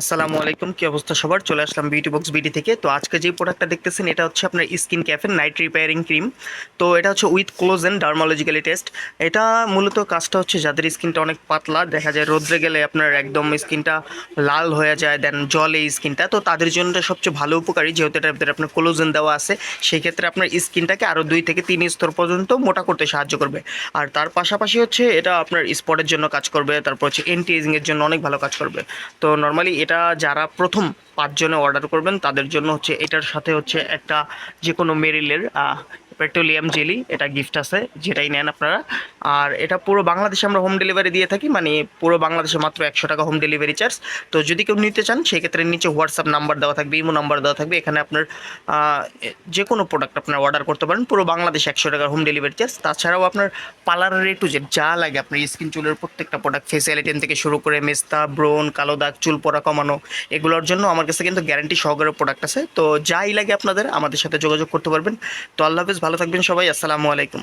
আসসালামু আলাইকুম, কি অবস্থা সবার? চলে আসলাম বিউটি বক্স বিডি থেকে। তো আজকে যে প্রোডাক্টটা দেখতেছেন, এটা হচ্ছে আপনার স্কিন ক্যাফের নাইট রিপেয়ারিং ক্রিম তো এটা হচ্ছে উইথ ক্লোজেন ডার্মোলজিক্যালি টেস্ট এটা মূলত কাজটা হচ্ছে যাদের স্কিনটা অনেক পাতলা, দেখা যায় রোদ্রে গেলে আপনার একদম স্কিনটা লাল হয়ে যায় দেন জলে স্কিনটা তো তাদের জন্য এটা সবচেয়ে ভালো উপকারী, যেহেতু ভিতরে আপনার ক্লোজেন দেওয়া আছে, সেই ক্ষেত্রে আপনার স্কিনটাকে আরও দুই থেকে তিন স্তর পর্যন্ত মোটা করতে সাহায্য করবে। আর তার পাশাপাশি হচ্ছে এটা আপনার স্পটের জন্য কাজ করবে, তারপর হচ্ছে এন্টি এজিংয়ের জন্য অনেক ভালো কাজ করবে। তো নর্মালি এটা যারা প্রথম পাঁচজনে অর্ডার করবেন, তাদের জন্য হচ্ছে এটার সাথে হচ্ছে একটা যে কোনো মেরিলের পেট্রোলিয়াম জেলি, এটা গিফট আছে, যেটাই নেন আপনারা। আর এটা পুরো বাংলাদেশে আমরা হোম ডেলিভারি দিয়ে থাকি মানে পুরো বাংলাদেশে মাত্র একশো টাকা হোম ডেলিভারি চার্জ তো যদি কেউ নিতে চান, সেক্ষেত্রে নিচে হোয়াটসঅ্যাপ নাম্বার দেওয়া থাকবে ইমো নাম্বার দেওয়া থাকবে। এখানে আপনার যে কোনো প্রোডাক্ট আপনার অর্ডার করতে পারেন। পুরো বাংলাদেশে একশো টাকার হোম ডেলিভারি চার্জ তাছাড়াও আপনার পার্লারের এ টু জেড যা লাগে আপনার স্কিন চুলের প্রত্যেকটা প্রোডাক্ট ফেসিয়াল আইটেম থেকে শুরু করে মেস্তা ব্রোন কালো দাগ, চুল পরা কমানো, এগুলোর জন্য আমার কাছে কিন্তু গ্যারান্টি সহকারে প্রোডাক্ট আছে। তো যাই লাগে আপনাদের, আমাদের সাথে যোগাযোগ করতে পারবেন। তো আল্লাহ হাফিজ, ভালো থাকবেন সবাই। আসসালামু আলাইকুম।